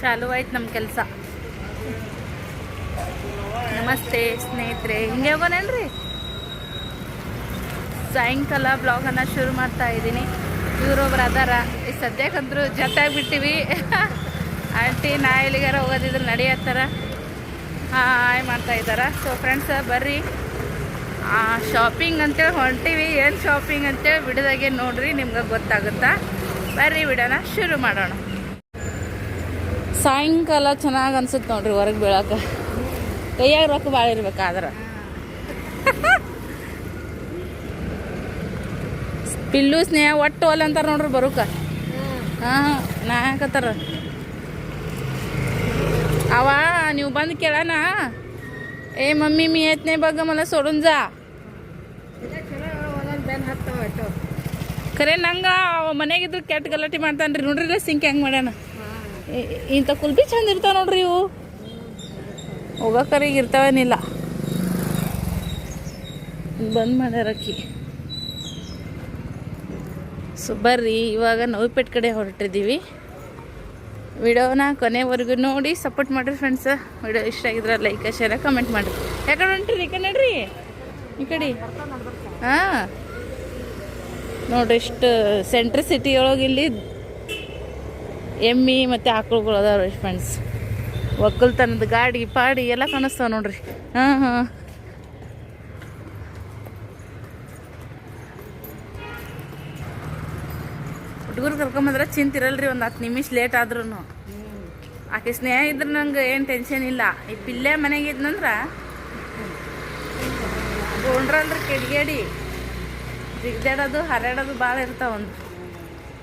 ಚಾಲು ಆಯ್ತು ನಮ್ಮ ಕೆಲಸ. ನಮಸ್ತೆ ಸ್ನೇಹಿತರೆ, ಹಿಂಗೆ ಹೋಗೋನೇನ್ರಿ ಸಾಯಂಕಾಲ ಬ್ಲಾಗನ್ನು ಶುರು ಮಾಡ್ತಾ ಇದ್ದೀನಿ. ಇವರೊಬ್ರು ಅದಾರ. ಈ ಸದ್ಯಕ್ಕಂದ್ರೂ ಜೊತೆಯಾಗ್ಬಿಟ್ಟಿವಿ ಆಂಟಿ ನಾ ಎಲ್ಲಿಗಾರ ಹೋಗೋದಿದ್ರೆ ನಡೆಯತ್ತಾರ? ಹಾಯ್ ಮಾಡ್ತಾ ಇದ್ದಾರ? ಸೊ ಫ್ರೆಂಡ್ಸ್ ಬರ್ರಿ. ಶಾಪಿಂಗ್ ಅಂತೇಳಿ ಹೊಂಟಿವಿ. ಏನು ಶಾಪಿಂಗ್ ಅಂತೇಳಿ ಬಿಡದಾಗೆ ನೋಡ್ರಿ, ನಿಮ್ಗೆ ಗೊತ್ತಾಗುತ್ತಾ? ಬರ್ರಿ ಬಿಡೋಣ ಶುರು ಮಾಡೋಣ. ಸಾಯಂಕಾಲ ಚೆನ್ನಾಗಿ ಅನ್ಸುತ್ತೆ ನೋಡ್ರಿ ಹೊರಗೆ ಬೀಳಕ್ಕೆ ಕೈಯಾಗ ರೊಕ್ಕ ಭಾಳ ಇರ್ಬೇಕಾದ್ರೆ ಪಿಲ್ಲು ಸ್ನೇಹ ಒಟ್ಟು ಒಲೆ ಅಂತಾರೆ ನೋಡ್ರಿ ಬರೋಕೆ. ಹಾಂ ನಾ ಹಾಕತ್ತಾರ ಅವ, ನೀವು ಬಂದು ಕೇಳೋಣ. ಏ, ಮಮ್ಮಿ, ಮೀ ಎತ್ತನೇ ಬಗ್ಗೆ ಮನ ಸೊಡುಂಜ ಖರೆ ನಂಗೆ ಮನೆಗಿದ್ರು ಕೆಟ್ಟ ಗಲಾಟೆ ಮಾಡ್ತಾನೆ ರೀ ನೋಡ್ರಿ ಸಿಂಕ್ ಹೆಂಗೆ ಮಾಡ್ಯಾನ. ಇಂಥ ಕುಲ್ಬಿ ಚಂದ ಇರ್ತಾವೆ ನೋಡ್ರಿ ಇವು. ಹೋಗಕ್ಕರಿಗೆ ಇರ್ತಾವೇನಿಲ್ಲ. ಬಂದ್ ಮಾಡ್ಯಾರಕ್ಕಿ ಸೊ ಬರ್ರಿ, ಇವಾಗ ನೋವಿಪೇಟ್ ಕಡೆ ಹೊರಟಿದ್ದೀವಿ. ವಿಡಿಯೋನ ಕೊನೆವರೆಗೂ ನೋಡಿ ಸಪೋರ್ಟ್ ಮಾಡಿರಿ ಫ್ರೆಂಡ್ಸ್ ವಿಡಿಯೋ ಇಷ್ಟ ಆಗಿದ್ರೆ ಲೈಕ್ ಶೇರ್ ಕಮೆಂಟ್ ಮಾಡಿರಿ. ಯಾಕಡೆ ಹೊಂಟ್ರಿ? ಈ ಕಡೆ ನೋಡ್ರಿ? ಈ ಕಡೆ? ಹಾಂ. ನೋಡ್ರಿ, ಇಷ್ಟು ಸೆಂಟ್ರ್ ಸಿಟಿ ಒಳಗೆ ಇಲ್ಲಿ ಎಮ್ಮಿ ಮತ್ತು ಆಕಳುಗಳು ಅದಾವ ಫ್ರೆಂಡ್ಸ್ ಒಕ್ಕಲ್ತನದ ಗಾಡಿ, ಪಾಡಿ ಎಲ್ಲ ಕಾಣಿಸ್ತಾವ ನೋಡ್ರಿ. ಹಾಂ ಹಾಂ. ಹುಡುಗರು ಕರ್ಕೊಂಬಂದ್ರೆ ಚಿಂತಿರಲ್ರಿ ಒಂದು ಹತ್ತು ನಿಮಿಷ ಲೇಟ್ ಆದ್ರೂ ಆಕೆ ಸ್ನೇಹ ಇದ್ರೆ ನಂಗೆ ಏನು ಟೆನ್ಷನ್ ಇಲ್ಲ. ಈ ಪಿಲ್ಲೆ ಮನೆಗೆ ಇದ್ನಂದ್ರೆ ಗೊಂಡ್ರಲ್ರಿ ಕೆಡ್ಗೇಡಿ. ಜಿಗ್ದಾಡೋದು ಹರಡೋದು ಭಾಳ ಇರ್ತಾವ ಒಂದು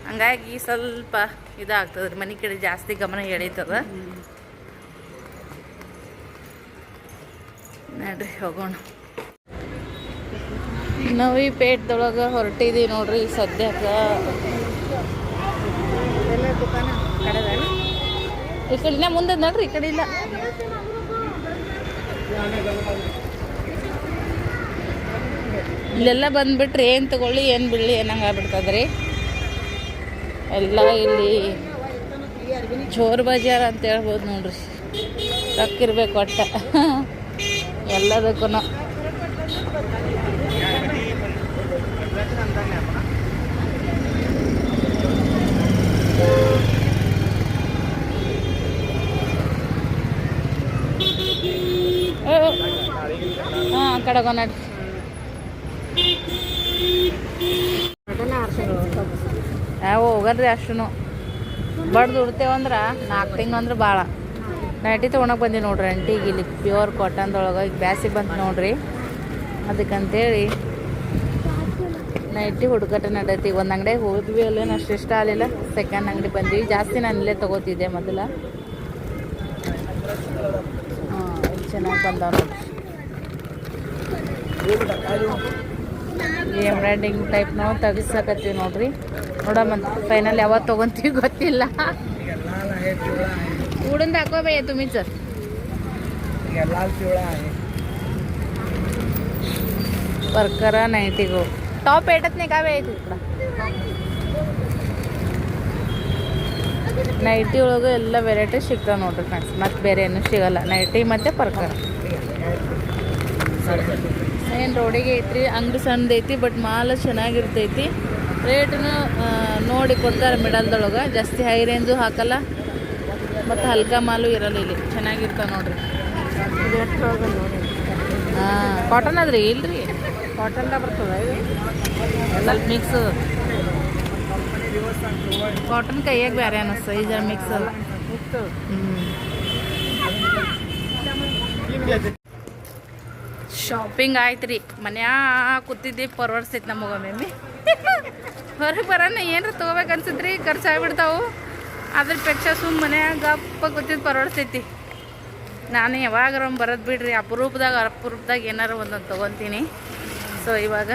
ಹಂಗಾಗಿ ಸ್ವಲ್ಪ ಇದಾಗ್ತದೆ ರೀ ಮನೆ ಕಡೆ ಜಾಸ್ತಿ ಗಮನ ಎಳೀತದ. ನೋಡ್ರಿ ಹೋಗೋಣ. ನವಿ ಪೇಟ್ದೊಳಗೆ ಹೊರಟಿದ್ದೀವಿ ನೋಡ್ರಿ ಸದ್ಯಕ್ಕೆ. ಈ ಮುಂದೆ ನೋಡ್ರಿ ಈ ಕಡೆ ಇಲ್ಲ. ಇಲ್ಲೆಲ್ಲ ಬಂದ್ಬಿಟ್ರಿ ಏನು ತಗೊಳ್ಳಿ ಏನು ಬಿಡಲಿ ಏನಂಗೆ ಆಗ್ಬಿಡ್ತದ್ರಿ? ಎಲ್ಲ ಇಲ್ಲಿ ಚೋರ್ ಬಜಾರ್ ಅಂತ ಹೇಳ್ಬೋದು ನೋಡ್ರಿ. ರೊಕ್ಕಿರ್ಬೇಕು ಒಟ್ಟ. ಎಲ್ಲದಕ್ಕೂ ಹಾಂ ಆ ಕಡೆ ಹೋಗೋಣ ಯಾವ ಹೋಗಲ್ರಿ ಅಷ್ಟು ಬಡ್ದು ಉಡ್ತೇವಂದ್ರೆ ನಾಲ್ಕು ತಿಂಗಳು ಅಂದ್ರೆ ಭಾಳ ನೈಟಿ ತೊಗೊಳಕ್ಕೆ ಬಂದೀವಿ ನೋಡ್ರಿ ಅಂಟಿಗೆ ಇಲ್ಲಿ ಪ್ಯೂರ್ ಕಾಟನ್ದೊಳಗೆ ಈಗ ಬ್ಯಾಸಿ ಬಂತು ನೋಡ್ರಿ. ಅದಕ್ಕಂತೇಳಿ ನೈಟಿ ಹುಡುಕಾಟ ನಡೈತಿ ಒಂದು ಅಂಗಡಿಗೆ ಹೋದ್ವಿ ಅಲ್ಲೇನು ಅಷ್ಟು ಇಷ್ಟ ಆಗಲಿಲ್ಲ. ಸೆಕೆಂಡ್ ಅಂಗಡಿ ಬಂದ್ವಿ. ಜಾಸ್ತಿ ನಾನು ಇಲ್ಲೇ ತೊಗೋತಿದ್ದೆ ಮೊದಲ. ಹಾಂ ಚೆನ್ನಾಗಿ ಬಂದವ್ರು ನೋಡ್ರಿ. ಎಂಬ್ರಾಯ್ಡಿಂಗ್ ಟೈಪ್ ನಾವು ತೆಗಿಸಕತ್ತೀವಿ ನೋಡ್ರಿ ನೋಡಮ್ಮ ಫೈನಲ್ ಯಾವಾಗ ತಗೊಂತೀವಿ ಗೊತ್ತಿಲ್ಲ उडून दाखवा भैया तुम्हीच लाल ನೈಟಿಗೂ ಟಾಪ್ परकरा नाही ते गो ನೈಟಿ ಒಳಗೆ ಎಲ್ಲ ವೆರೈಟಿ ಸಿಗ್ತಾವೆ ನೋಡ್ರಿ ಫ್ರೆಂಡ್ಸ್ ಮತ್ತೆ ಬೇರೆ ಏನೂ ಸಿಗಲ್ಲ ನೈಟಿ ಮತ್ತು ಪರ್ಕರ ಏನು ರೋಡಿಗೆ ಐತ್ರಿ ಅಂಗಡಿ ಸಣ್ಣದ ಐತಿ ಬಟ್ ಮಾಲು ಚೆನ್ನಾಗಿರ್ತೈತಿ. ರೇಟ್ನು ನೋಡಿ ಕೊಡ್ತಾರೆ ಮಿಡಲ್ದೊಳಗೆ ಜಾಸ್ತಿ ಹೈ ರೇಂಜು ಹಾಕಲ್ಲ. ಮತ್ತು ಹಲ್ಕ ಮಾಲು ಇರಲ್ಲ ಇಲ್ಲಿ ಚೆನ್ನಾಗಿರ್ತಾವೆ ನೋಡ್ರಿ. ಹಾಂ. ಕಾಟನ್ ಅದ್ರಿ ಇಲ್ರಿ. ಕಾಟನ್ ಬರ್ತದೆ ಸ್ವಲ್ಪ ಮಿಕ್ಸ್ ಕಾಟನ್ ಕೈಯಾಗ ಬೇರೆ ಅನ್ನಿಸ್ತು ಈ ಜನ ಮಿಕ್ಸ್ ಹ್ಞೂ ಶಾಪಿಂಗ್ ಆಯ್ತು ರೀ ಮನ್ಯಾಗ ಕೂತಿದ್ದಿ ಪರ್ವರ್ಸೈತಿ ನಮಗೊಮ್ಮೆ ಮೇಮಿ ಹೊರಗೆ ಬರೋಣ ಏನ್ರ ತೊಗೋಬೇಕು ಅನ್ಸಿದ್ರಿ ಖರ್ಚು ಆಗ್ಬಿಡ್ತಾವು. ಅದ್ರ ಪೆಕ್ಷ ಸುಮ್ ಮನ್ಯಾಗ ಗಪ್ಪ ಕೂತಿದ್ದು ಪರ್ವರ್ಸೈತಿ ನಾನು ಯಾವಾಗಾರ ಒಮ್ಮೆ ಬರೋದು ಬಿಡ್ರಿ ಅಪರೂಪದಾಗ ಅಪರೂಪದಾಗ ಏನಾರು ಒಂದೊಂದು ತೊಗೊತೀನಿ. ಸೊ ಇವಾಗ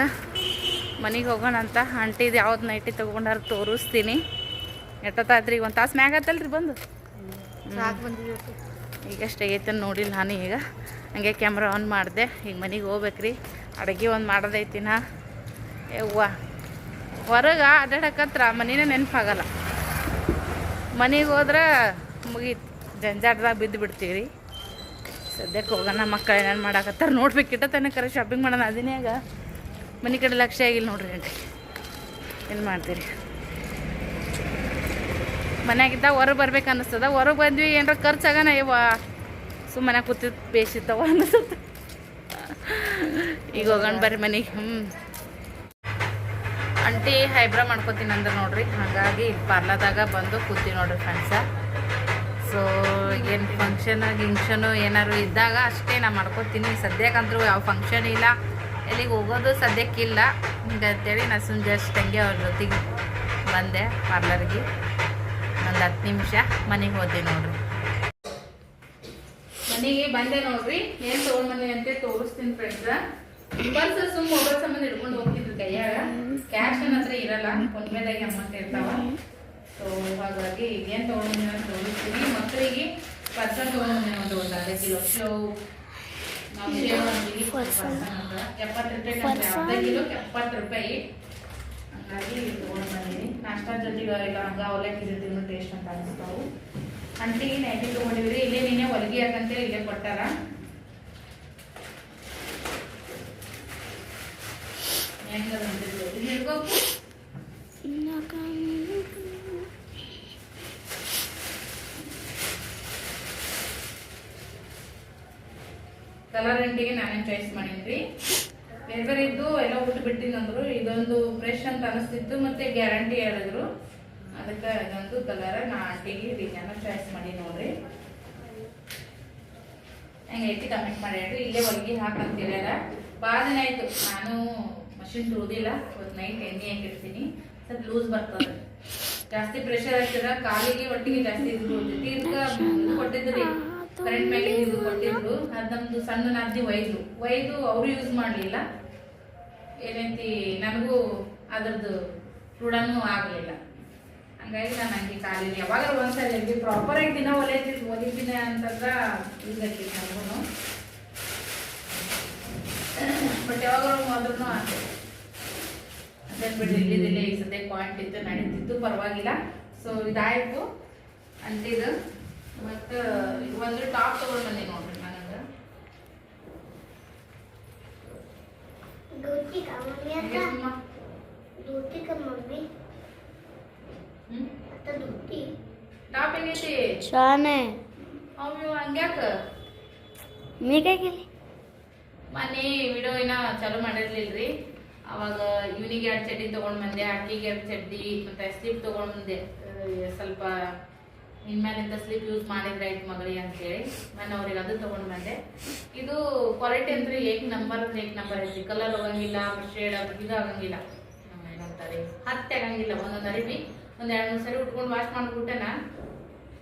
ಮನೆಗೆ ಹೋಗೋಣ ಅಂತ ಆಂಟಿದು ಯಾವ್ದು ನೈಟಿ ತೊಗೊಂಡಾರ ತೋರಿಸ್ತೀನಿ. ಎಟ್ಟತ್ತಾದ್ರಿ ಈಗ ಒಂದು ತಾಸು ಮ್ಯಾಗ ಆತಲ್ರಿ ಬಂದು? ಈಗಷ್ಟೇ ಐತೆ ಈಗ ನೋಡಿಲ್ಲ ನಾನು ಈಗ ಹಂಗೆ ಕ್ಯಾಮ್ರಾ ಆನ್ ಮಾಡಿದೆ. ಈಗ ಮನೆಗೆ ಹೋಗ್ಬೇಕ್ರಿ. ಅಡುಗೆ ಒಂದು ಮಾಡೋದೈತಿ ನಾ ಯವ್ವ ಹೊರಗೆ ಅಡ್ಡಾಡಕತ್ರ ಮನೇನೇ ನೆನಪಾಗಲ್ಲ. ಮನೆಗೆ ಹೋದ್ರೆ ಮುಗೀತು. ಜಂಜಾಟದಾಗ ಬಿದ್ದು ಬಿಡ್ತೀವಿ ರೀ ಸದ್ಯಕ್ಕೆ ಹೋಗೋಣ ಮಕ್ಕಳು ಏನೇನು ಮಾಡಾಕತ್ತಾರ ನೋಡ್ಬೇಕಿಟ್ಟ ತನಕ ಶಾಪಿಂಗ್ ಮಾಡೋಣ. ಅದಿನ್ಯಾಗ ಮನೆ ಕಡೆ ಲಕ್ಷ್ಯ ಆಗಿಲ್ಲ ನೋಡ್ರಿ ಆಂಟಿ ಏನು ಮಾಡ್ತೀರಿ? ಮನ್ಯಾಗಿದ್ದಾಗ ಹೊರಗೆ ಬರ್ಬೇಕು ಅನ್ನಿಸ್ತದ. ಹೊರಗೆ ಬಂದ್ವಿ ಏನಾರ ಖರ್ಚಾಗಣ ಇವ? ಸುಮ್ಮನೆ ಬೇಸಿ ಬೇಸಿತ್ತವ ಅನಿಸುತ್ತೆ ಈಗ ಹೋಗೋಣ ಬರ್ರಿ ಮನೆಗೆ ಹ್ಞೂ ಅಂಟಿ ಹೈಬ್ರಾ ಮಾಡ್ಕೋತೀನಿ ಅಂದ್ರೆ ನೋಡ್ರಿ. ಹಾಗಾಗಿ ಪಾರ್ಲರ್ದಾಗ ಬಂದು ಕೂತಿ ನೋಡ್ರಿ ಫ್ರೆಂಡ್ಸ ಸೊ ಏನು ಫಂಕ್ಷನ್ ಗಿಂಕ್ಷನು ಏನಾದ್ರು ಇದ್ದಾಗ ಅಷ್ಟೇ ನಾ ಮಾಡ್ಕೊತೀನಿ. ಸದ್ಯಕ್ಕಂತೂ ಯಾವ ಫಂಕ್ಷನ್ ಇಲ್ಲ. ಎಲ್ಲಿಗೆ ಹೋಗೋದು ಸದ್ಯಕ್ಕಿಲ್ಲ. ಹಿಂಗಂತೇಳಿ ನಾ ಸುಮ್ಮನೆ ಜಸ್ಟ್ ಹಂಗೆ ಅವ್ರ ಜೊತೆಗೆ ಬಂದೆ ಪಾರ್ಲರ್ಗೆ. ಒಂದು ಹತ್ತು ನಿಮಿಷ ಮನೆಗೆ ಹೋದೆ ನೋಡ್ರಿ. ಮನೆಗೆ ಬಂದೆ ನೋಡ್ರಿ. ಏನು ತಗೊಂಡ್ ಬಂದೆ ಅಂತ ತೋರಿಸ್ತೀನಿ ಫ್ರೆಂಡ್ಸ್ ಬಸ್ ಸುಮ್ ಮೊಬೈಲ್ ಸಂಬಂಧ ಹಿಡ್ಕೊಂಡು ಹೋಗ್ತಿದ್ರು ಕೈಯಾಗ. ಕ್ಯಾಶ್ ನನ್ನ ಹತ್ರ ಇರಲ್ಲ ಫೋನ್ಪೇದಾಗೆ ಅಮೌಂಟ್ ಇರ್ತಾವ. ಸೊ ಹಾಗಾಗಿ ಏನು ತೊಗೊಂಡಿದ್ದೀನಿ ಅಂತ ತೋರಿಸ್ತೀನಿ. ಮಕ್ಕಳಿಗೆ ಪರ್ಸನ್ ತೊಗೊಂಡಿದ್ದೀನಿ ಒಂದು ಒಂದು ಅರ್ಧ ಕಿಲೋ ಕಿಲೋ ಎಪ್ಪತ್ತು ರೂಪಾಯಿ ಅರ್ಧ ಕಿಲೋ ಎಪ್ಪತ್ತು ರೂಪಾಯಿ. ಹಂಗಾಗಿ ತೊಗೊಂಡು ಬಂದೀನಿ. ನಾಷ್ಟಾ ಜೊತೆಗೆ ಇಲ್ಲ ಹಂಗ ಅವಲಕ್ಕಿ ಜೊತೆ ಟೇಸ್ಟ್ ಅಂತ ಅನಿಸ್ತಾವು. ಅಂಟಿಗೆ ನೈಟಿ ತೊಗೊಂಡಿವ್ರಿ ಇಲ್ಲೇ ನೀನೆ ಹೊಲಿಗೆ ಹಾಕಂತೇಳಿ ಇಲ್ಲೇ ಕೊಟ್ಟಾರ. ಕಲರ್ ಅಂಟಿಗೆ ನಾನೇನು ಚಾಯ್ಸ್ ಮಾಡೀನಿ ಬೇರೆ ಬೇರೆ ಇದ್ದು ಎಲ್ಲ ಊಟ ಬಿಟ್ಟಿನಂದ್ರು ಇದೊಂದು ಫ್ರೆಶ್ ಅಂತ ಅನಿಸ್ತಿತ್ತು ಮತ್ತೆ ಗ್ಯಾರಂಟಿ ಹೇಳಿದ್ರು. ಅದಕ್ಕೆ ಇದೊಂದು ಕಲರ್ ನಾ ಆಂಟಿಗೆ ಡಿಸೈನ್ ಚಾಯ್ಸ್ ಮಾಡಿ ನೋಡ್ರಿ. ಹೆಂಗೈತಿ ಕಮೆಂಟ್ ಮಾಡಿ ಹೇಳ್ರಿ ಇಲ್ಲೇ ಹೊಲಿಗೆ ಹಾಕಂತ ಹೇಳ್ಯಾರ ಭಾಳ ದಿನ ಆಯ್ತು, ನಾನು ಮಷಿನ್ ತುಳಿದಿಲ್ಲ ಇವತ್ತು ನೈಟ್ ಎಣ್ಣೆ ಹಾಕಿರ್ತೀನಿ. ಸ್ವಲ್ಪ ಲೂಸ್ ಬರ್ತದೆ ಜಾಸ್ತಿ ಪ್ರೆಷರ್ ಹಾಕಿದ್ರ ಕಾಲಿಗೆ ಒಟ್ಟಿಗೆ ಜಾಸ್ತಿ ಇದು ಕೊಟ್ಟಿದ್ರಿ ಕರೆಂಟ್ ಮೇಲೆ ಇದು ಕೊಟ್ಟಿದ್ರು. ಅದು ನಮ್ದು ಸಣ್ಣ ನಾದಿ ಒಯ್ದು. ಒಯ್ದು ಅವರು ಯೂಸ್ ಮಾಡಲಿಲ್ಲ. ಏನೈತಿ, ನನಗೂ ಅದ್ರದ್ದು ರೂಢನೂ ಆಗಲಿಲ್ಲ. ಹಂಗಾಗಿ ನಾನು ಹಂಗೆ ಖಾಲಿ ಯಾವಾಗ ಒಂದ್ಸರಿ ಪ್ರಾಪರ್ ಆಗಿ ದಿನ ಒಲೆತಿದ್ದು ಓದಿದ್ದೀನಿ ಅಂತಂದ್ರೆ ಇದಕ್ಕೆ ನಮಗೂ ಬಟ್ ಯಾವಾಗಲೂ ಹೋದ್ರೂ ಆಗ್ತದೆ ಅದನ್ನು ಬಿಟ್ಟು ಇಲ್ಲಿದ್ದಿಲ್ಲ ಈಗ ಸದ್ಯ ಪಾಯಿಂಟ್ ಇತ್ತು ನಡೀತಿತ್ತು ಪರವಾಗಿಲ್ಲ. ಸೊ ಇದಾಯಿತು. ಅಂತಿದ್ದು ಮತ್ತು ಒಂದು ಟಾಪ್ ತೊಗೊಂಡು ಬಂದೆ ನೋಡ್ರಿ ನನಗೆ ಮಮ್ಮಿ ಧೋತಿ ಮಮ್ಮಿ? ಟಾಪ್ ಹೆಂಗೈತಿ? ಶಾನೆ. ಮನೆ ವಿಡಿಯೋ ಏನ ಚಾಲೂ ಮಾಡಿರ್ಲಿಲ್ರಿ. ಅವಾಗ ಇವನಿಗೆ ಎರಡು ಚಡ್ಡಿ ತೊಗೊಂಡು ಬಂದೆ ಅಕ್ಕಿಗೆ ಎರಡು ಚಡ್ಡಿ ಮತ್ತೆ ಸ್ಲಿಪ್ ತಗೊಂಡ್ ಬಂದೆ. ಸ್ವಲ್ಪ ಇನ್ಮೇಲಿಂದ ಸ್ಲಿಪ್ ಯೂಸ್ ಮಾಡಿದ್ರೆ ಆಯ್ತು ಅಂತ ಅಂತೇಳಿ. ನಾನು ಅವ್ರಿಗೆ ಅದು ತಗೊಂಡ್ ಬಂದೆ. ಇದು ಕ್ವಾಲಿಟಿ ಅಂದ್ರೆ ಏಕ್ ನಂಬರ್ ಅಂದ್ರೆ ಏಕ್ ನಂಬರ್ ಐತಿ ಕಲರ್ ಹೋಗಂಗಿಲ್ಲ ಶೇಡ್ ಅದು ಇದು ಆಗಂಗಿಲ್ಲ. ಏನಂತಾರೆ ಹತ್ತೆ ಆಗಂಗಿಲ್ಲ ಒಂದೊಂದು ಅರಿವಿ. ಒಂದ್ ಎರಡು ಮೂರು ಸರಿ ಉಟ್ಕೊಂಡು ವಾಶ್ ಮಾಡ್ಬಿಟ್ಟೆನ?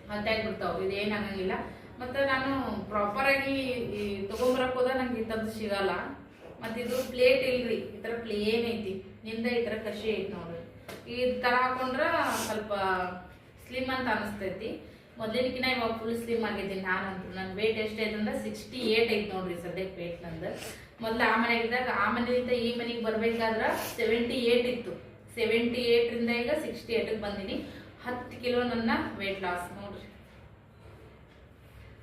ಹತ್ತಾಗಿ ಬಿಡ್ತಾವ ಇದು ಏನ್ ಆಗಂಗಿಲ್ಲ. ಮತ್ತೆ ನಾನು ಪ್ರಾಪರ್ ಆಗಿ ಈ ತಗೊಂಬರಕ್ ಹೋದ ನಂಗೆ ಇಂಥದ್ದು ಸಿಗಲ್ಲ. ಮತ್ತೆ ಇದು ಪ್ಲೇಟ್ ಇಲ್ರಿ, ಈ ತರ ಪ್ಲೇನ್ ಐತಿ. ನಿಂದ ಈ ತರ ಕಷಿ ಐತಿ ನೋಡ್ರಿ. ಈ ತರ ಹಾಕೊಂಡ್ರೆ ಸ್ವಲ್ಪ ಸ್ಲಿಮ್ ಅಂತ ಅನಿಸ್ತೈತಿ. ಮೊದಲಿನಕಿನ ಇವಾಗ ಫುಲ್ ಸ್ಲಿಮ್ ಆಗಿದ್ದೀನಿ ನಾನಂತೂ. ನನ್ನ ವೇಟ್ ಎಷ್ಟೈತೆ ಅಂದ್ರೆ ಸಿಕ್ಸ್ಟಿ ಏಟ್ ಐತಿ ನೋಡ್ರಿ ಸದ್ಯಕ್ಕೆ ವೇಟ್ ನಂದು. ಮೊದ್ಲು ಆ ಮನೆಗಿದ್ದಾಗ ಆ ಮನೆಯಿಂದ ಈ ಮನೆಗೆ ಬರಬೇಕಾದ್ರೆ ಸೆವೆಂಟಿ ಏಟ್ ಇತ್ತು. ಸೆವೆಂಟಿ ಏಟ್ರಿಂದ ಈಗ ಸಿಕ್ಸ್ಟಿ ಏಟಿಗೆ ಬಂದೀನಿ. ಹತ್ತು ಕಿಲೋ ನನ್ನ ವೆಯ್ಟ್ ಲಾಸ್ ನೋಡ್ರಿ.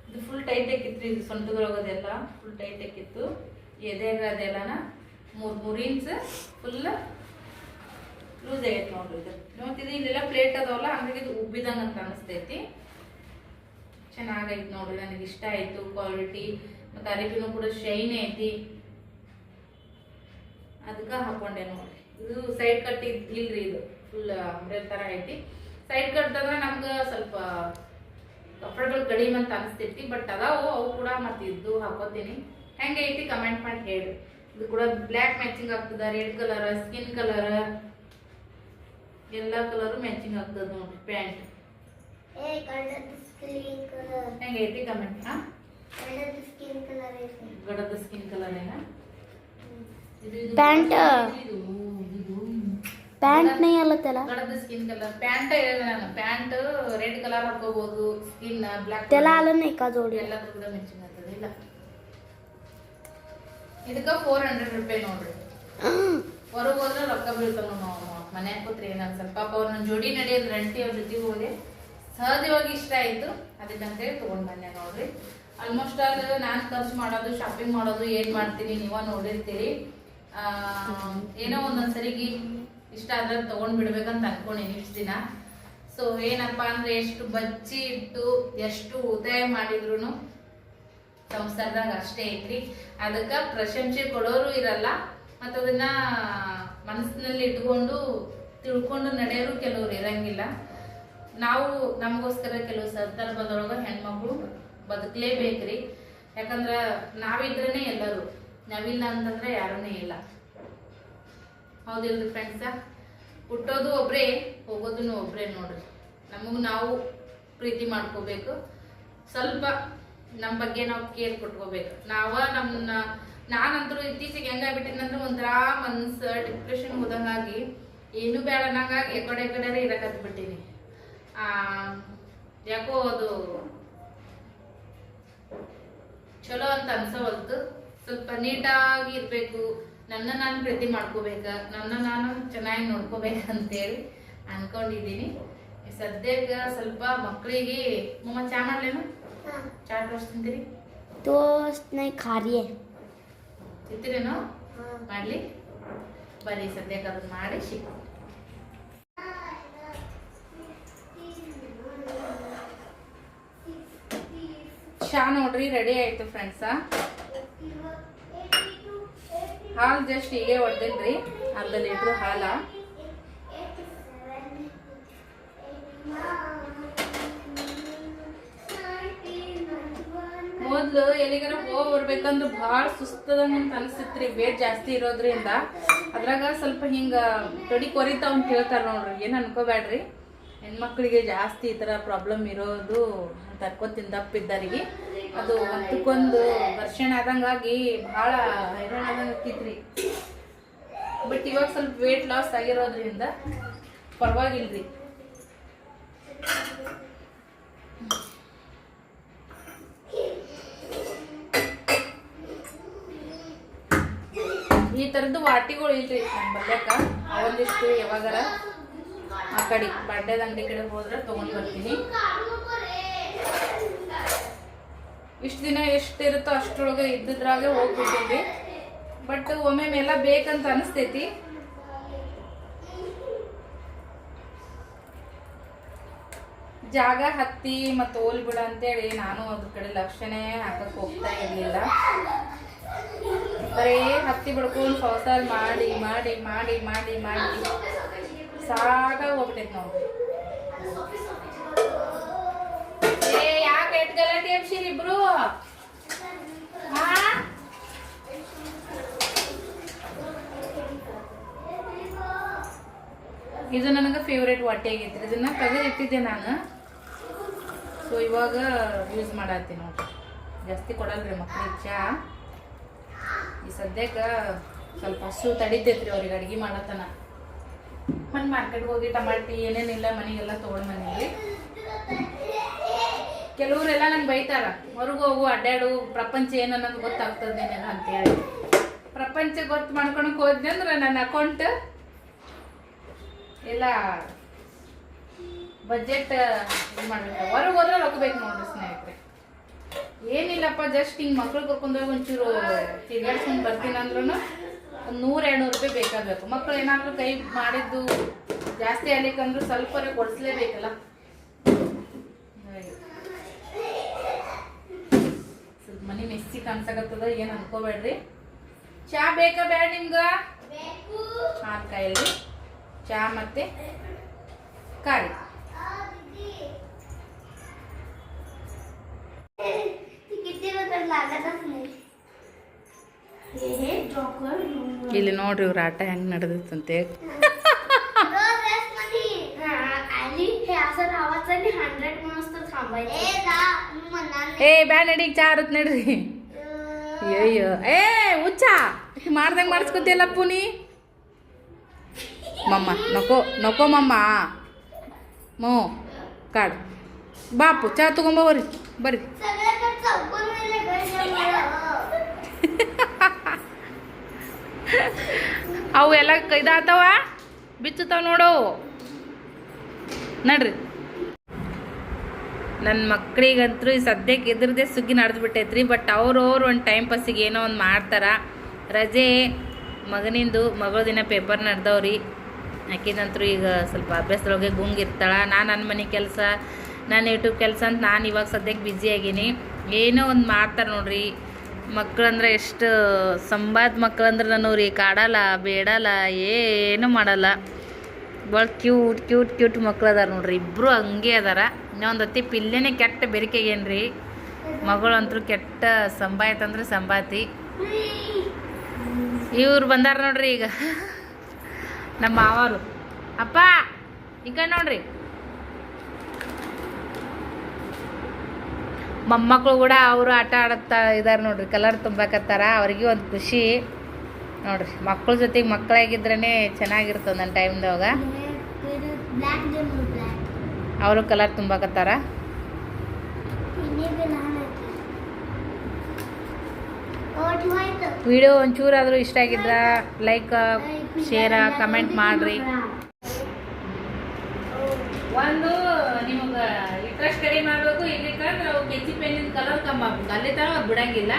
ಇದು ಫುಲ್ ಟೈಟ್ ರೀ, ಇದು ಸೊಂಟದೊಳಗದೆಲ್ಲ ಫುಲ್ ಟೈಟ್ ಹಾಕಿತ್ತು ಎದೆಗ ಅದೆಲ್ಲನ ಮೂರು ಮೂರು ಇಂಚ್ ಫುಲ್ ಲೂಸ್ ಆಗೈತೆ ನೋಡ್ರಿ ಇದು. ನೋಡ್ತಿದ್ದೆ ಇಲ್ಲೆಲ್ಲ ಪ್ಲೇಟ್ ಅದಾವಲ್ಲ, ಹಂಗಾಗಿ ಇದು ಉಬ್ಬಿದಂಗೆ ಅಂತ ಅನಿಸ್ತೈತಿ. ಚೆನ್ನಾಗೈತೆ ನೋಡ್ರಿ, ನನಗೆ ಇಷ್ಟ ಆಯಿತು ಕ್ವಾಲಿಟಿ ಮತ್ತು ಅರಿಬಿನೂ ಕೂಡ ಶೈನ್ ಐತಿ. ಅದಕ್ಕೆ ಹಾಕೊಂಡೆ ನೋಡ್ರಿ. ಇದು ಸೈಡ್ ಕಟ್ ಇಲ್ರಿ ಇದು. ಫುಲ್ ಅಂಬ್ರೆಲ್ ತರ ಐತಿ. ಸೈಡ್ ಕಟ್ ಅಂದ್ರೆ ನಮ್ಗೆ ಸ್ವಲ್ಪ ಕಪಡಗಳು ಕಡಿಮೆ ಅಂತ ಅನಿಸ್ತೈತಿ ಬಟ್ ಅದಾವು ಅವು ಕೂಡ ಮತ್ತೆ ಇದ್ದು ಹಾಕೋತೀನಿ. ಹೆಂಗೆ ಐತಿ ಕಮೆಂಟ್ ಮಾಡಿ ಹೇಳ್ರಿ. ಇದು ಕೂಡ ಬ್ಲ್ಯಾಕ್ ಮ್ಯಾಚಿಂಗ್ ಆಗ್ತದ ರೆಡ್ ಕಲರ್ ಸ್ಕಿನ್ ಕಲರ್ ಎಲ್ಲ ಕಲರ್ ಮ್ಯಾಚಿಂಗ್ ಆಗ್ತದೆ ನೋಡ್ರಿ ಪ್ಯಾಂಟ್ ಹೆಂಗೆ ಐತಿ ಕಮೆಂಟ್ ಗಡದ ಸ್ಕಿನ್ ಕಲರ್ ಏನ? ಪ್ಯಾಂಟ್ ಪ್ಯಾಂಟ್ ನೇ ತಲ ಕಡದ ಸ್ಕಿನ್ ಕಲರ್ ಪ್ಯಾಂಟ್ ಇರಲ್ಲ ನಾನು. ಪ್ಯಾಂಟ್ ರೆಡ್ ಕಲರ್ ಹಾಕೋಬಹುದು ಸ್ಕಿನ್ ಬ್ಲಾಕ್ ತಲ ಅಲ್ಲನ್ನ ಇಕ್ಕ ಜೋಡಿ. ಎಲ್ಲ ಕೂಡ ಮೆನ್ಷನ್ ಆಗ್ತದೆ ಇಲ್ಲ? ಇದಕ್ಕೆ ಫೋರ್ ಹಂಡ್ರೆಡ್ ರೂಪಾಯಿ ನೋಡಿ ಹೊರಗೆ ಹೋದ್ರೆ ರೊಕ್ಕ ಬೀಳ್ತಾವ ನಾವು ಮನೆ ಕೂತ್ರೆ ಏನಾಗ ಸ್ವಲ್ಪ. ಪಾಪ ಅವ್ರ ನನ್ನ ಜೋಡಿ ನಡೆಯೋದು ರಂಟಿ ಅವ್ರ ಜೊತೆಗೆ ಹೋದೆ. ಸಹಜವಾಗಿ ಇಷ್ಟ ಆಯ್ತು. ಹೇಳಿ ತೊಗೊಂಡು ಬಂದೆ ನೋಡ್ರಿ. ಆಲ್ಮೋಸ್ಟ್ ಆಲ್ ನಾನು ಖರ್ಚು ಮಾಡೋದು ಶಾಪಿಂಗ್ ಮಾಡೋದು ಏನ್ ಮಾಡ್ತೀನಿ ನೀವ ನೋಡಿರ್ತೀರಿ. ಏನೋ ಒಂದೊಂದ್ಸರಿಗೆ ಇಷ್ಟ ಆದ್ರೆ ತೊಗೊಂಡು ಬಿಡ್ಬೇಕಂತ ಅನ್ಕೊಂಡಿನಿ ಇಷ್ಟು ದಿನ. ಸೊ ಏನಪ್ಪಾ ಅಂದ್ರೆ ಎಷ್ಟು ಬಚ್ಚಿ ಇಟ್ಟು ಎಷ್ಟು ಉದಯ ಮಾಡಿದ್ರು ಸಂಸಾರದಾಗ ಅಷ್ಟೇ ಐತ್ರಿ. ಅದಕ್ಕ ಪ್ರಶಂಸೆ ಕೊಡೋರು ಇರಲ್ಲ. ಅದನ್ನ ಮನಸ್ಸಿನಲ್ಲಿ ಇಟ್ಕೊಂಡು ತಿಳ್ಕೊಂಡು ನಡೆಯೋರು ಕೆಲವ್ರು ಇರಂಗಿಲ್ಲ. ನಾವು ನಮಗೋಸ್ಕರ ಕೆಲವು ಸಂದರ್ಭದೊಳಗ ಹೆಣ್ಮಕ್ಳು ಬದುಕಲೇಬೇಕ್ರಿ. ಯಾಕಂದ್ರ ನಾವಿದ್ರೇನೆ ಎಲ್ಲರೂ. ನಾವಿಲ್ಲ ಅಂತಂದ್ರೆ ಯಾರೂನೇ ಇಲ್ಲ. ಹೌದಿಲ್ರಿ ಫ್ರೆಂಡ್ಸ ಹುಟ್ಟೋದು ಒಬ್ರೇ ಹೋಗೋದನ್ನು ಒಬ್ರೇ ನೋಡ್ರಿ. ನಮಗೆ ನಾವು ಪ್ರೀತಿ ಮಾಡ್ಕೋಬೇಕು. ಸ್ವಲ್ಪ ನಮ್ಮ ಬಗ್ಗೆ ನಾವು ಕೇರ್ ಕೊಟ್ಕೋಬೇಕು. ನಾವ ನಮ್ಮನ್ನ ನಾನಂತರೂ ಇತ್ತೀಚೆಗೆ ಹೆಂಗಾಗ್ಬಿಟ್ಟಿನಂದ್ರೆ ಒಂಥರ ಮನ್ಸ ಡಿಪ್ರೆಷನ್ ಹೋದಂಗಾಗಿ ಏನು ಬೇಡ ನಂಗಾಗಿ ಎಕಡೆ ಎಕಡೆ ಇರಕತ್ಬಿಟ್ಟಿನಿ ಆ, ಯಾಕೋ ಅದು ಚಲೋ ಅಂತ ಅನ್ಸವಲ್ತು. ಸ್ವಲ್ಪ ನೀಟಾಗಿ ಇರ್ಬೇಕು. ನನ್ನ ನಾನು ಪ್ರೀತಿ ಮಾಡ್ಕೋಬೇಕ ನನ್ನ ನಾನು ಚೆನ್ನಾಗಿ ನೋಡ್ಕೋಬೇಕಂತೇಳಿ ಅನ್ಕೊಂಡಿದ್ದೀನಿ. ಸದ್ಯಕ್ಕೆ ಸ್ವಲ್ಪ ಮಕ್ಕಳಿಗೆ ಮಮ್ಮ ಚಾ ಮಾಡ್ಲೇನು? ಚಾ ಟೋಸ್ಟ್ ತಿಂತೀರಿ? ಟೋಸ್ಟ್ ನೈ ಖಾರಿಯೇ ತಿಂತೀರೇನು ಮಾಡಲಿ. ಬರೀ ಸದ್ಯಕ್ಕೆ ಅದನ್ನ ಮಾಡಿ ಶಿ ಚಾ ನೋಡ್ರಿ ರೆಡಿ ಆಯಿತು ಫ್ರೆಂಡ್ಸಾ ಹಾಲು ಜಸ್ಟ್ ಹೀಗೆ ಹೊಡೆದಿನ್ರಿ ಅರ್ಧ ಲೀಟ್ರ್ ಹಾಲ. ಮೊದ್ಲು ಎಲ್ಲಿಗಾರ ಹೋಗಿ ಬರ್ಬೇಕಂದ್ರೆ ಭಾಳ ಅಂತ ಅನ್ಸಿತ್ರಿ. ವೇಟ್ ಜಾಸ್ತಿ ಇರೋದ್ರಿಂದ. ಅದ್ರಾಗ ಸ್ವಲ್ಪ ಹಿಂಗ ತೊಡಿ ಕೊರಿತಾವ್ ಅಂತ ಹೇಳ್ತಾರ ನೋಡ್ರಿ. ಏನ್ ಅನ್ಕೋಬೇಡ್ರಿ ಹೆಣ್ಮಕ್ಳಿಗೆ ಜಾಸ್ತಿ ಈ ತರ ಪ್ರಾಬ್ಲಮ್ ಇರೋದು ತರ್ಕೋತಿನ ದಪ್ಪಿದ್ದರಿಗೆ ಅದು ಹತ್ತಕ್ಕೊಂದು ವರ್ಷಣ ಆದಂಗಾಗಿ ಭಾಳ ಹೈರಾಣ ಆದಂಗ ಆಕಿತ್ರಿ ಬಟ್ ಇವಾಗ ಸ್ವಲ್ಪ ವೇಟ್ ಲಾಸ್ ಆಗಿರೋದ್ರಿಂದ ಪರವಾಗಿಲ್ರಿ. ಈ ಥರದ್ದು ವಾಟಿಗಳು ಇಲ್ರಿ ನಮ್ಮ ಬರ್ಬೇಕ ಅವೊಂದಿಷ್ಟು ಯಾವಾಗಾರ ಆ ಕಡೆ ಬಡ್ಡೆದ ಅಂಗಡಿ ಕಡೆ ಹೋದ್ರೆ ತಗೊಂಡ್ ಬರ್ತೀನಿ. ಇಷ್ಟು ದಿನ ಎಷ್ಟಿರುತ್ತೋ ಅಷ್ಟರೊಳಗೆ ಇದ್ದಿದ್ರಾಗೆ ಹೋಗ್ಬಿಟ್ಟಿವಿ ಬಟ್ ಒಮ್ಮೆ ಎಲ್ಲ ಬೇಕಂತ ಅನಿಸ್ತೈತಿ. ಜಾಗ ಹತ್ತಿ ಮತ್ತು ಓಲ್ ಬಿಡ ಅಂತೇಳಿ ನಾನು ಅದ್ರ ಕಡೆ ಲಕ್ಷಣೆ ಹಾಕಕ್ಕೆ ಹೋಗ್ತಾ ಇರಲಿಲ್ಲ. ಬರೀ ಹತ್ತಿ ಬಿಡ್ಕೊಂಡು ಸೌಸಾಲ್ ಮಾಡಿ ಮಾಡಿ ಮಾಡಿ ಮಾಡಿ ಮಾಡಿ ಸಾಕಾಗಿ ಹೋಗ್ಬಿಟ್ಟೈತೆ ನಾವು ಎಟ್ ಗಲಾಟೆ ಎಬ್ಸಿರಿ ಇಬ್ರು? ಇದು ನನಗೆ ಫೇವ್ರೇಟ್ ವಾಟಿ ಆಗೈತ್ರಿ. ಇದನ್ನ ತೆಗೆದು ಇಟ್ಟಿದ್ದೆ ನಾನು. ಸೊ ಇವಾಗ ಯೂಸ್ ಮಾಡತ್ತೀನಿ ನೋಡ್ರಿ. ಜಾಸ್ತಿ ಕೊಡಲ್ರಿ ಮಕ್ಳಿಗೆ ಚಾ. ಈ ಸದ್ಯಕ್ಕೆ ಸ್ವಲ್ಪ ಹಸು ತಡಿತೈತ್ರಿ ಅವ್ರಿಗೆ ಅಡ್ಗೆ ಮಾಡತನ. ಮನ್ ಮಾರ್ಕೆಟ್ಗೆ ಹೋಗಿ ಟಮಾಟಿ ಏನೇನಿಲ್ಲ ಮನೆಗೆಲ್ಲ ತೊಗೊಂಡು ಬಂದಿದ್ವಿ ಕೆಲವ್ರೆಲ್ಲ ನಂಗೆ ಬೈತಾರ, ಹೊರಗೆ ಹೋಗು ಅಡ್ಡಾಡು ಪ್ರಪಂಚ ಏನನ್ನೋದು ಗೊತ್ತಾಗ್ತದೆ ಅಂತ ಹೇಳಿ. ಪ್ರಪಂಚ ಗೊತ್ತು ಮಾಡ್ಕೊಳಕ್ ಹೋದ್ನಿ ಅಂದ್ರೆ ನನ್ನ ಅಕೌಂಟ್ ಎಲ್ಲ ಬಜೆಟ್ ಇದು ಮಾಡ್ಬೇಕು. ಹೊರಗೆ ಹೋದ್ರೆ ರೊಕ್ಕ ಬೇಕು ನೋಡ್ರಿ ಸ್ನೇಹಿತರೆ. ಏನಿಲ್ಲಪ್ಪ ಜಸ್ಟ್ ಹಿಂಗೆ ಮಕ್ಳು ಕರ್ಕೊಂಡೋಗಿ ಒಂಚೂರು ತಿರ್ಗಾಡ್ಸ್ಕೊಂಡು ಬರ್ತೀನಿ ಅಂದ್ರೂ ಒಂದು ನೂರು, ಎರಡುನೂರು ರೂಪಾಯಿ ಬೇಕಾಗಬೇಕು. ಮಕ್ಳು ಏನಾದರೂ ಕೈ ಮಾಡಿದ್ದು ಜಾಸ್ತಿ ಆಗ್ಲಿಕ್ಕಂದ್ರೂ ಸ್ವಲ್ಪ ಕೊಡಿಸ್ಲೇಬೇಕಲ್ಲ ಹಾಗೆ. ಸ್ವಲ್ಪ ಮನಿ ಮೆಸ್ಸಿ ಕಾಣಿಸಕತ್ತದ ಏನು ಅನ್ಕೋಬೇಡ್ರಿ ಚಾ ಬೇಕಾ ಬೇಡ ನಿಮ್ಗ ಹಾ ಕೈಯಲ್ಲಿ ಚಾ ಮತ್ತೆ ಕಾಯಿ ಇಲ್ಲಿ ನೋಡ್ರಿ ಇವ್ರ ಆಟ ಹೆಂಗ್ ನಡೆದಿತ್ತಂತೆ ಹಂಡ್ರೆಡ್ ಏ ಬ್ಯಾಡಡಿಗೆ ಚಾ ಅರುತ್ ನಡ್ರಿ. ಅಯ್ಯೋ ಏ, ಹುಚ್ಚ. ಮಾಡ್ದಂಗೆ ಮಾಡಿಸ್ಕೊತಿಯಲ್ಲ ಪುನಿ? ಮಮ್ಮ, ನಕೋ ನಕೋ ಮಮ್ಮ. ಮೋ, ಕಾಡು. ಬಾಪು ಚಾ ತಗೊಂಬ ಬರ್ರಿ ಬರ್ರಿ. ಅವು ಎಲ್ಲ ಇದಾತವ ಬಿಚ್ಚುತ್ತಾವ ನೋಡು. ನಡ್ರಿ. ನನ್ನ ಮಕ್ಕಳಿಗಂತೂ ಈ ಸದ್ಯಕ್ಕೆ ಇದ್ರದೇ ಸುಗ್ಗಿ ನಡೆದು ಬಿಟ್ಟೈತ್ರಿ ಬಟ್ ಅವ್ರವ್ರು ಒಂದು ಟೈಮ್ ಪಾಸಿಗೆ ಏನೋ ಒಂದು ಮಾಡ್ತಾರೆ. ರಜೆ, ಮಗನಿಂದು ಮಗಳ ದಿನ ಪೇಪರ್ ನಡೆದವ್ರಿ. ಆಕಿದಂತರೂ ಈಗ ಸ್ವಲ್ಪ ಅಭ್ಯಾಸದೊಳಗೆ ಗುಂಗಿರ್ತಾಳೆ. ನಾನು ನನ್ನ ಮನೆ ಕೆಲಸ, ನಾನು ಯೂಟ್ಯೂಬ್ ಕೆಲಸ ಅಂತ ನಾನು ಇವಾಗ ಸದ್ಯಕ್ಕೆ ಬ್ಯುಸಿ ಆಗೀನಿ. ಏನೋ ಒಂದು ಮಾಡ್ತಾರೆ ನೋಡ್ರಿ. ಮಕ್ಕಳಂದ್ರೆ ಎಷ್ಟು ಸಂಬಾದ ಮಕ್ಕಳಂದ್ರೆ ನಾನು ರೀ ಕಾಡಲ್ಲ, ಬೇಡಲ್ಲ, ಏನೂ ಮಾಡಲ್ಲ. ಭಾಳ ಕ್ಯೂಟ್ ಕ್ಯೂಟ್ ಕ್ಯೂಟ್ ಮಕ್ಳು ಅದಾರ ನೋಡ್ರಿ. ಇಬ್ಬರು ಹಂಗೆ ಅದಾರ. ಇನ್ನೊಂದು ಹೊತ್ತಿ ಪಿಲ್ಲೆನೇ ಕೆಟ್ಟ ಬೆರಿಕೆಗೇನ್ರಿ ಮಗಳಂತೂ ಕೆಟ್ಟ ಸಂಬಾಯ್ತಂದ್ರೆ ಸಂಬಾತಿ ಇವ್ರು ಬಂದಾರ ನೋಡ್ರಿ ಈಗ. ನಮ್ಮ ಮಾವರು. ಅಪ್ಪ ಈಗ ನೋಡ್ರಿ. ಮೊಮ್ಮಕ್ಕಳು ಕೂಡ ಅವರು ಆಟ ಆಡುತ್ತಾ ಇದಾರೆ ನೋಡ್ರಿ, ಕಲರ್ ತುಂಬಾಕತ್ತಾರ ಅವ್ರಿಗೆ ಒಂದು ಖುಷಿ. ನೋಡ್ರಿ ಮಕ್ಕಳ ಜೊತೆಗೆ ಮಕ್ಕಳಾಗಿದ್ರೇ ಚೆನ್ನಾಗಿರ್ತದೆ ನನ್ನ ಟೈಮ್ದಾಗ ಅವರು ಕಲರ್ ತುಂಬಾಕತ್ತಾರ ವಿಡಿಯೋ ಒಂಚೂರಾದರೂ ಇಷ್ಟ ಆಗಿದ್ರ? ಲೈಕ್ ಶೇರ ಕಮೆಂಟ್ ಮಾಡ್ರಿ. ಒಂದು ನಿಮಗೆ ಇಂಟ್ರೆಸ್ಟ್ ಕಡಿಮೆ ಮಾಡಬೇಕು. ಇಲ್ಲಿಕಂದ್ರೆ ಅವು ಕೆಚ್ಚಿ ಪೆನ್ನಿನ ಕಲರ್ ಕಮ್ಮಿ ಆಗ್ಬೇಕು ಅಲ್ಲಿ ತರ ಅವ್ರು ಬಿಡಂಗಿಲ್ಲ.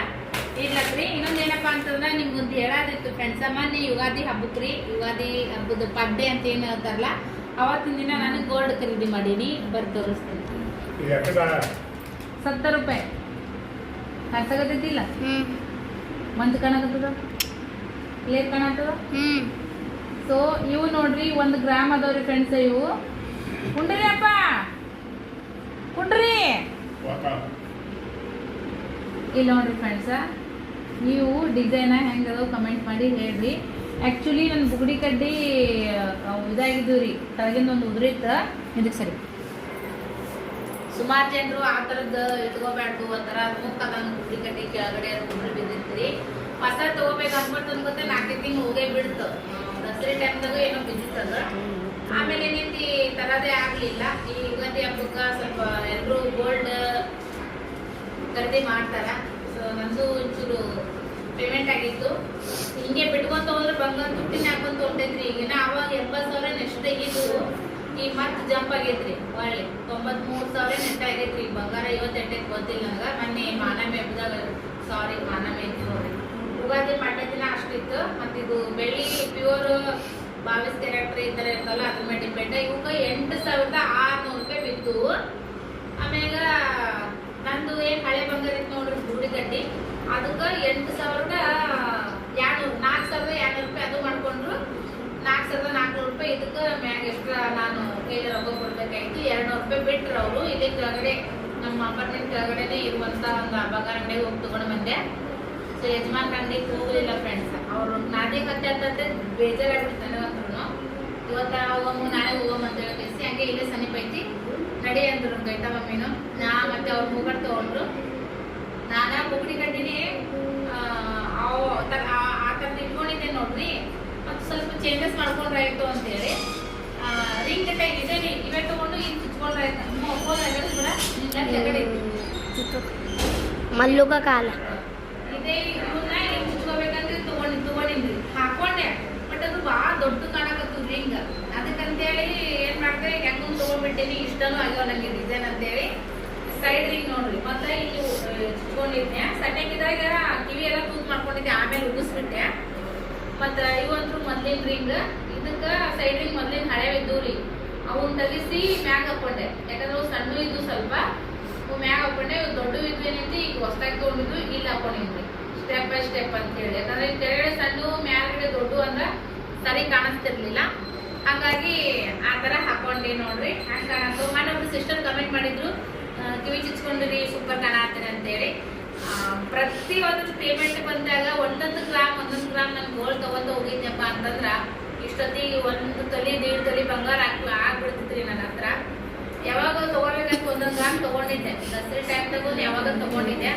ಇಲ್ಲಕ್ರಿ ಇನ್ನೊಂದು ಏನಪ್ಪ ಅಂತಂದ್ರೆ ನಿಮ್ಗೆ ಒಂದು ಹೇಳೋದಿತ್ತು ಫ್ರೆಂಡ್ಸ ಮೊನ್ನೆ ಯುಗಾದಿ ಹಬ್ಬಕ್ಕೆ ರೀ. ಯುಗಾದಿ ಹಬ್ಬದ ಪಡ್ಡೆ ಅಂತ ಏನು ಹೇಳ್ತಾರಲ್ಲ ಅವತ್ತಿನ ದಿನ ನಾನು ಗೋಲ್ಡ್ ಖರೀದಿ ಮಾಡೀನಿ ಬರ್ ತೋರಿಸ್ತೀನಿ. ಸತ್ತ ರೂಪಾಯಿ. ಕಾಣಿಸಾಗತ್ತೈತಿಲ್ಲ ಮಂದ್ ಕಾಣಕತ್ತದ? ಕ್ಲಿಯರ್ ಕಾಣತ್ತದ ಸೊ ಇವು ನೋಡ್ರಿ ಒಂದು ಗ್ರಾಮ್ ಅದಾವ್ರಿ ಫ್ರೆಂಡ್ಸ್ ಇವು. ಕುಂಡ್ರಿ ಅಪ್ಪ. ಕುಂಡ್ರಿ ಇಲ್ಲ ನೋಡ್ರಿ ಫ್ರೆಂಡ್ಸ ನೀವು ಡಿಸೈನ ಹೆಂಗದೋ ಕಮೆಂಟ್ ಮಾಡಿ ಹೇಳ್ರಿ. ಆ್ಯಕ್ಚುಲಿ ನನ್ನ ಬುಗುಡಿ ಕಡ್ಡಿ ಇದಾಗಿದ್ದು ರೀ. ಕೆಳಗಿಂದ ಒಂದು ಉದುರಿತ್ತು ಇದಕ್ಕೆ ಸರಿ. ಸುಮಾರು ಜನರು ಆ ಥರದ್ದು ಇಟ್ಕೋಬಾರ್ದು ಒಂಥರ ಥರ ಮುಕ್ಕದಂಗೆ ಬುಗುಡಿ ಕಡ್ಡಿ ಕೆಳಗಡೆ ಉದುರಿ ಬಿದ್ದಿರ್ತೀರಿ. ಹೊಸ ತಗೋಬೇಕು ಅನ್ಬಿಟ್ಟು ಗೊತ್ತೆ ನಾಲ್ಕೈದು ತಿಂಗಳು ಹೋಗೇ ಬಿಡ್ತು. ದಸರಿ ಟೈಮ್ದಾಗ ಏನೋ ಬಿದ್ದಿತ್ತದ ಆಮೇಲೆ ಏನೈತಿ ತರದೇ ಆಗಲಿಲ್ಲ. ಈ ಯುಗಾದಿ ಹಬ್ಬಕ್ಕ ಸ್ವಲ್ಪ ಎಲ್ಲರೂ ಗೋಲ್ಡ್ ಖರೀದಿ ಮಾಡ್ತಾರೆ. ಸೊ ನಂದು ಒಂಚೂರು ಪೇಮೆಂಟ್ ಆಗಿತ್ತು. ಹಿಂಗೆ ಬಿಟ್ಕೊಂತ ಹೋದ್ರೆ ಬಂಗಾರ ತುಟ್ಟಿನ ಹಾಕೊಂತ ಹೊಂಟೈತ್ರಿ ಈಗಿನ ಅವಾಗ ಎಪ್ಪತ್ತು ಸಾವಿರ ನೆಕ್ಸ್ಟ್ ತೆಗಿದು ಈ ಮತ್ತೆ ಜಂಪ್ ಆಗೈತ್ರಿ. ಒಳ್ಳೆ ತೊಂಬತ್ಮೂರು ಸಾವಿರ ನೆಟ್ ಆಗೈತ್ರಿ. ಈಗ ಬಂಗಾರ ಐವತ್ತೆಂಟಕ್ಕೆ ಗೊತ್ತಿಲ್ಲ ನಂಗೆ ಮೊನ್ನೆ ಮಾನಮೆ ಹಬ್ಬದಾಗ ಸಾರಿ ಮಾನಮೆ ಐತಿ ನೋಡ್ರಿ. ಉಗಾದಿ ಪಡ್ಡೆ ದಿನ ಅಷ್ಟಿತ್ತು. ಇದು ಬೆಳ್ಳಿ ಪ್ಯೂರ್ ಬಾವಿಸ್ ಕ್ಯಾರೆಕ್ಟರ್ ಈ ಥರ ಇರ್ತಲ್ಲ ಅದ್ರ ಮೇಲೆ ಡಿಪೆಂಡ್ ಇವಾಗ ಎಂಟು ಸಾವಿರದ ಆರುನೂರು ರೂಪಾಯಿ ಬಿತ್ತು ಆಮ್ಯಾಗ ನಂದು ಏನ್ ಹಳೆ ಬಂಗಾರ ಇತ್ತು ನೋಡ್ರಿ ಕಟ್ಟಿ ಅದಕ್ಕೆ ಎಂಟು ಸಾವಿರದ ಎರಡ್ನೂರು ನಾಲ್ಕು ಸಾವಿರದ ಎರಡ್ನೂರು ರೂಪಾಯಿ ಅದು ಮಾಡ್ಕೊಂಡ್ರು. ನಾಲ್ಕು ಸಾವಿರದ ನಾಲ್ಕುನೂರು ರೂಪಾಯಿ ಇದಕ್ಕೆ ಮ್ಯಾಗ ಎಕ್ಸ್ಟ್ರಾ ನಾನು ಕೈಲಿ ರೊಕ್ಕ ಕೊಡ್ಬೇಕಾಯ್ತು. ಎರಡ್ನೂರು ರೂಪಾಯಿ ಬಿಟ್ರು ಅವರು. ಇಲ್ಲಿ ಕೆಳಗಡೆ ನಮ್ಮ ಅಪಾರ್ಟ್ಮೆಂಟ್ ಕೆಳಗಡೆನೆ ಇರುವಂತ ಒಂದು ಬಂಗಾರ ಅಂಗಡಿಗೆ ಹೋಗಿ ತಗೊಂಡು ಬಂದೆ. ಸೊ ಯಜಮಾನ್ ಅಂಗಡಿಗೆ ಹೋಗಲಿಲ್ಲ ಫ್ರೆಂಡ್ಸ್ ಅವರು ನಾನೇ ಕತ್ತೆ ಅಂತಂದ್ರೆ ಬೇಜಾರಾಗ್ಬಿಟ್ಟು ನನಗಂತ್ರು ಇವತ್ತ ಹೋಗಮ್ಮ, ನಾಳೆ ಹೋಗಮ್ಮ ಅಂತ ಹೇಳಿ ಕಳಿಸಿ. ಹಂಗೆ ಇಲ್ಲೇ ಸಮೀಪ ಐತಿ. ನಡಿ ಅಂದ್ರು ಗೈತಾ ಮಮ್ಮಿನು. ನಾ ಮತ್ತೆ ಅವ್ರು ಮೂಗಡ್ ತಗೊಂಡ್ರು. ನಾನ ಬುಗುಡಿ ಕಟ್ಟಿನಿ ಆ ಥರದ್ದು ಇಟ್ಕೊಂಡಿದ್ದೆ ನೋಡ್ರಿ. ಮತ್ತೆ ಸ್ವಲ್ಪ ಚೇಂಜಸ್ ಮಾಡ್ಕೊಂಡ್ರಾಯ್ತು ಅಂತೇಳಿ. ರಿಂಗ್ ಟೈಪ್ ಇದೆ ರೀ. ಇವೇ ತಗೊಂಡು ಈಗ ಚುಚ್ಕೊಂಡ್ರಾಯ್ತು. ನಿಮ್ಮ ಒಪ್ಪೋದು ಬಿಡ ನಿನ್ನ ಕಡೆ ಮಲ್ಲುಗ ಕಾಲ. ಇದೇ ಇವನ್ನ ಹಿಂಗ್ ಚುಚ್ಕೋಬೇಕಂದ್ರೆ ತಗೊಂಡಿ ತಗೊಂಡಿದ್ರಿ ಹಾಕೊಂಡೆ. ಬಟ್ ಅದು ಭಾಳ ದೊಡ್ಡ ಕಾಣಕತ್ತು ರಿಂಗ್ ಅದಕ್ಕಂತೇಳಿ ಏನ್ ಮಾಡಿದೆ ಹೆಂಗ್ ತಗೊಂಡ್ಬಿಟ್ಟೇನಿ ಇಷ್ಟನೂ ಆಗ್ಯಾವ ನಂಗೆ ಡಿಸೈನ್ ಅಂತೇಳಿ. ಸೈಡ್ ರಿಂಗ್ ನೋಡ್ರಿ. ಮತ್ತೆ ಇಲ್ಲಿ ಚುಚ್ಕೊಂಡಿದ್ದೆ ಸಣ್ಣಗಿದಾಗ ಕಿವಿ ಎಲ್ಲ ತೂತ್ ಮಾಡ್ಕೊಂಡಿದ್ದೆ, ಆಮೇಲೆ ಉಗಿಸ್ಬಿಟ್ಟೆ. ಮತ್ತ ಇವಂತ್ರು ಮೊದ್ಲಿನ ರಿಂಗ್ ಇದಕ್ಕ ಸೈಡ್ ರಿಂಗ್ ಮೊದ್ಲಿನ ಹಳೆ ಇದ್ದು ರೀ ಅವನ್ ತಗಿಸಿ ಮ್ಯಾಗ ಹಾಕೊಂಡೆ. ಯಾಕಂದ್ರೆ ಅವು ಸಣ್ಣ ಇದ್ದು ಸ್ವಲ್ಪ. ಅವು ಮ್ಯಾಗ ಹಾಕೊಂಡೆ, ಇವು ದೊಡ್ಡ ಇದ್ದು ಏನೈತಿ ಈಗ ಹೊಸ್ದಾಗಿ ತಗೊಂಡಿದ್ದು ಇಲ್ಲಿ ಹಾಕೊಂಡಿದ್ವಿ ಸ್ಟೆಪ್ ಬೈ ಸ್ಟೆಪ್ ಅಂತ ಹೇಳಿ. ಯಾಕಂದ್ರೆ ಕೆಳಗಡೆ ಸಣ್ಣ ಮ್ಯಾಲ್ಗಡೆ ದೊಡ್ಡ ಅಂದ್ರೆ ಸರಿ ಕಾಣಿಸ್ತಿರ್ಲಿಲ್ಲ. ಹಾಗಾಗಿ ಆ ತರ ಹಾಕೊಂಡೆ ನೋಡ್ರಿ. ಹಂಗ ಮನೆ ಒಬ್ರು ಸಿಸ್ಟರ್ ಕಮೆಂಟ್ ಮಾಡಿದ್ರು. ಕಿವಿ ಚುಚ್ಕೊಂಡಿರಿ ಸೂಪರ್ ಕಾಣತ್ತೀರಿ ಅಂತೇಳಿ. ಪ್ರತಿ ಒಂದು ಪೇಮೆಂಟ್ ಬಂದಾಗ ಒಂದೊಂದು ಗ್ರಾಮ್ ಒಂದೊಂದು ಗ್ರಾಮ್ ನಾನು ಗೋಲ್ಡ್ ತಗೊಂತ ಹೋಗಿದ್ನಪ್ಪ ಅಂತಂದ್ರ ಇಷ್ಟೊತ್ತಿಗೆ ಒಂದು ತೊಲಿ, ದೇಡ್ ತೊಲಿ ಬಂಗಾರ ಹಾಕಿ ಆಗ್ಬಿಡ್ತಿತ್ರಿ ನನ್ನ ಹತ್ರ. ಯಾವಾಗ ತಗೋಬೇಕಂತ ಒಂದೊಂದು ಗ್ರಾಮ್ ತಗೊಂಡಿದ್ದೆ. ದಸರಿ ಟೈಮ್ ತಗೊಂಡು ಯಾವಾಗ ತಗೊಂಡಿದ್ದೆ.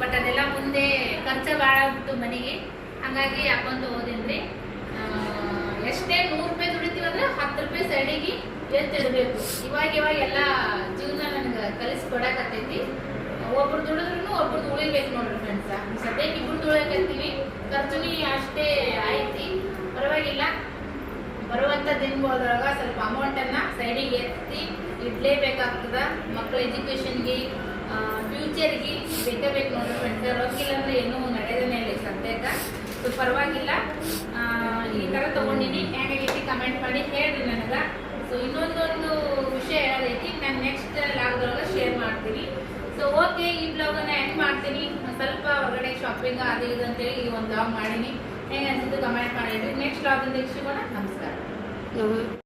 ಬಟ್ ಅದೆಲ್ಲ ಮುಂದೆ ಖರ್ಚ ಭಾಳ ಆಗ್ಬಿಟ್ಟು ಮನೆಗೆ. ಹಂಗಾಗಿ ಹಾಕೊಂಡು ಹೋದಿನ್ರಿ ಎಷ್ಟೇ ನೂರು ರೂಪಾಯಿ ದುಡಿತೀವಂದ್ರೆ ಹತ್ತು ರೂಪಾಯಿ ಸೈಡಿಗೆ ಎತ್ತಿಡಬೇಕು ಇವಾಗ ಇವಾಗ ಎಲ್ಲ ಜೀವನ ನನಗೆ ಕಲಿಸಿ ಕೊಡಕತ್ತೈತಿ ಒಬ್ರು ದುಡಿದ್ರು ಒಬ್ರು ಉಳಿಬೇಕು ನೋಡ್ರಿ ಫ್ರೆಂಡ್ಸ್ ಸದ್ಯಕ್ಕೆ ಇಬ್ರು ತುಳಿಯಕತ್ತೀವಿ ಖರ್ಚುನಿ ಅಷ್ಟೇ ಐತಿ. ಪರವಾಗಿಲ್ಲ. ಬರುವಂತ ದಿನಗಳೊಳಗ ಸ್ವಲ್ಪ ಅಮೌಂಟನ್ನು ಸೈಡಿಗೆ ಎತ್ತಿ ಇಡಲೇಬೇಕಾಗ್ತದ. ಮಕ್ಕಳ ಎಜುಕೇಶನ್ಗೆ ಫ್ಯೂಚರ್ಗೆ ಬೇಕೇ ಬೇಕು ನೋಡ್ರಿ ಫ್ರೆಂಡ್ಸ್ ರೊಕ್ಕಿಲ್ಲ ಅಂದ್ರೆ ಏನೂ ನಡೆಯೋದೇ ಇಲ್ಲ ಸದ್ಯಕ್ಕ. ಸೊ, ಪರವಾಗಿಲ್ಲ. ಈ ಥರ ತೊಗೊಂಡಿನಿ. ಹೆಂಗಾಗೈತಿ ಕಮೆಂಟ್ ಮಾಡಿ ಹೇಳ್ರಿ ನನಗೆ. ಸೊ, ಇನ್ನೊಂದೊಂದು ವಿಷಯ ಹೇಳೋದೈತಿ ನಾನು ನೆಕ್ಸ್ಟ್ ಲಾಗ್ದೊಳಗೆ ಶೇರ್ ಮಾಡ್ತೀನಿ. ಸೊ ಓಕೆ ಈ ಬ್ಲಾಗನ್ನ ಎಂಡ್ ಮಾಡ್ತೀನಿ. ಸ್ವಲ್ಪ ಹೊರಗಡೆ ಶಾಪಿಂಗ್ ಅದು ಇದು ಅಂತೇಳಿ ಈ ಒಂದು ಬ್ಲಾಗ್ ಮಾಡೀನಿ. ಹೆಂಗೆ ಅನ್ಸುತ್ತೆ ಕಮೆಂಟ್ ಮಾಡಿ. ನೆಕ್ಸ್ಟ್ ಬ್ಲಾಗಿಂದ ಕೂಡ ನಮಸ್ಕಾರ.